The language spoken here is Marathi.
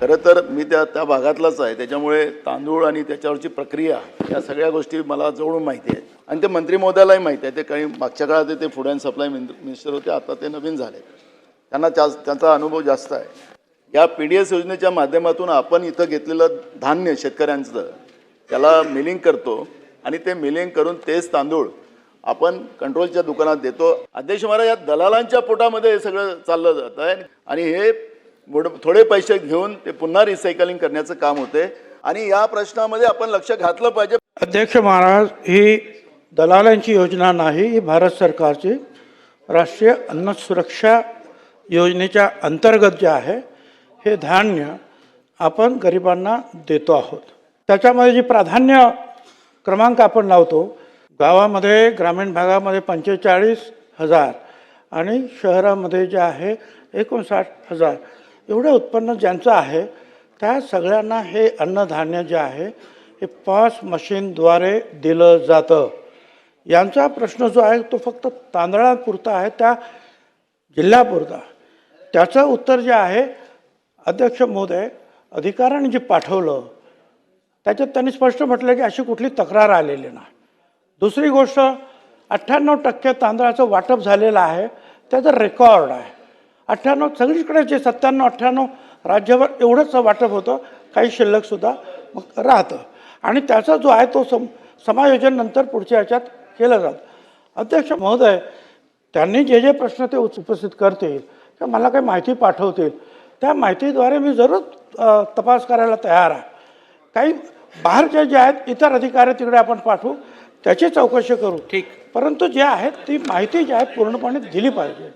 खरं तर मी त्या त्या भागातलाच आहे. त्याच्यामुळे तांदूळ आणि त्याच्यावरची प्रक्रिया या सगळ्या गोष्टी मला जवळून माहिती आहेत. आणि ते मंत्री महोदयालाही माहिती आहे. ते काही मागच्या काळात ते फूड अँड सप्लाय मिनिस्टर होते. आता ते नवीन झाले. त्यांना त्या त्यांचा अनुभव जास्त आहे. या पी डी एस योजनेच्या माध्यमातून आपण इथं घेतलेलं धान्य शेतकऱ्यांचं त्याला मिलिंग करतो आणि ते मिलिंग करून तेच तांदूळ आपण कंट्रोलच्या दुकानात देतो. अध्यक्ष महाराज या दलालांच्या पोटामध्ये हे सगळं चाललं जात आहे आणि हे थोडे पैसे घेऊन ते पुन्हा रिसायकलिंग करण्याचं काम होते आणि या प्रश्नामध्ये आपण लक्ष घातलं पाहिजे. अध्यक्ष महाराज ही दलालांची योजना नाही ही भारत सरकारची. राष्ट्रीय अन्न सुरक्षा योजनेच्या अंतर्गत जे आहे हे धान्य आपण गरिबांना देतो आहोत. त्याच्यामध्ये जी प्राधान्य क्रमांक आपण लावतो गावामध्ये ग्रामीण भागामध्ये पंचेचाळीस हजार आणि शहरामध्ये जे आहे एकोणसाठ हजार. एवढं उत्पन्न ज्यांचं आहे त्या सगळ्यांना हे अन्नधान्य जे आहे हे पॉस मशीनद्वारे दिलं जातं. यांचा प्रश्न जो आहे तो फक्त तांदळापुरता आहे त्या जिल्ह्यापुरता. त्याचं उत्तर जे आहे अध्यक्ष महोदय अधिकाऱ्यांनी जे पाठवलं त्याच्यात त्यांनी स्पष्ट म्हटलं की अशी कुठली तक्रार आलेली नाही. दुसरी गोष्ट अठ्ठ्याण्णव टक्के तांदळाचं वाटप झालेलं आहे त्याचं रेकॉर्ड आहे. अठ्ठ्याण्णव सगळीकडे जे सत्त्याण्णव अठ्ठ्याण्णव राज्यभर एवढंच वाटप होतं काही शिल्लकसुद्धा मग राहतं. आणि त्याचा जो आहे तो सम समायोजन नंतर पुढच्या ह्याच्यात केलं जातं. अध्यक्ष महोदय त्यांनी जे जे प्रश्न ते उपस्थित करतील किंवा मला काही माहिती पाठवतील त्या माहितीद्वारे मी जरूर तपास करायला तयार आहे. काही बाहेरचे जे आहेत इतर अधिकारी तिकडे आपण पाठवू त्याची चौकशी करू. ठीक. परंतु जे आहेत ती माहिती जी आहे पूर्णपणे दिली पाहिजे.